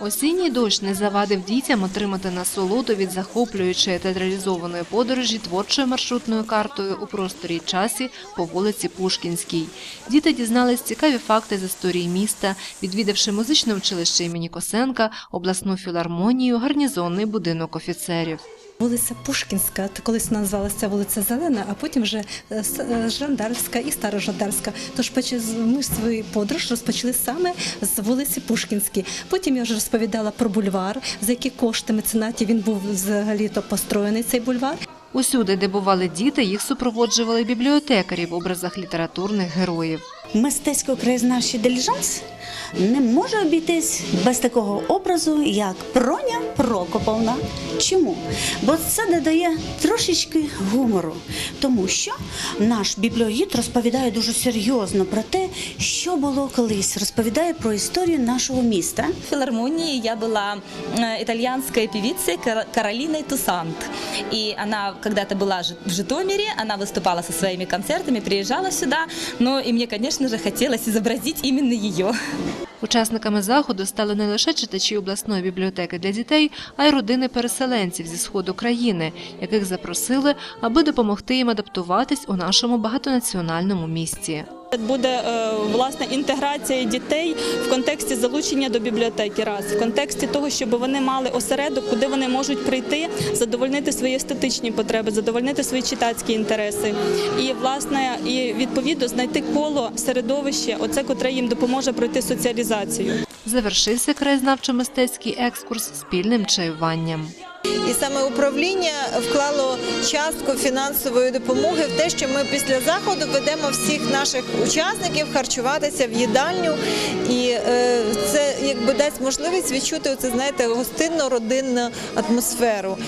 Осінній дощ не завадив дітям отримати насолоду від захоплюючої театралізованої подорожі творчою маршрутною картою у просторі часі по вулиці Пушкінській. Діти дізнались цікаві факти з історії міста, відвідавши музичне училище імені Косенка, обласну філармонію, гарнізонний будинок офіцерів. Вулиця Пушкінська, колись називалася вулиця Зелена, а потім вже е, е, Жандарська і Старожандарська. Тож ми свою подорож розпочали саме з вулиці Пушкінській. Потім я вже розповідала про бульвар, за які кошти меценатів він був взагалі-то построєний цей бульвар. Усюди, де бували діти, їх супроводжували бібліотекарі в образах літературних героїв. Мистецько-краєзнавчий диліжанс не може обійтись без такого образу, як Проня Прокоповна. Чому? Бо це додає трошечки гумору, тому що наш бібліогід розповідає дуже серйозно про те, що було колись, розповідає про історію нашого міста. В филармонии я была э, итальянской певицей Кар- Каролиной Тусант. И она когда-то была жи- в Житомире, она выступала со своими концертами, приезжала сюда, но и мне, конечно же, хотелось изобразить именно ее. Учасниками заходу стали не лише читачі обласної бібліотеки для дітей, а й родини переселенців зі сходу країни, яких запросили, аби допомогти їм адаптуватись у нашому багатонаціональному місті. Буде е, власне інтеграція дітей в контексті залучення до бібліотеки, раз в контексті того, щоб вони мали осередок, куди вони можуть прийти, задовольнити свої естетичні потреби, задовольнити свої читацькі інтереси, і власне і відповідно знайти коло середовище, оце котре їм допоможе пройти соціалізацію. Завершився краєзнавчо-мистецький екскурс спільним чаюванням. І саме управління вклало частку фінансової допомоги в те, що ми після заходу ведемо всіх наших учасників харчуватися в їдальню, і е, це якби дасть можливість відчути оце, знаєте, гостинно родинну атмосферу.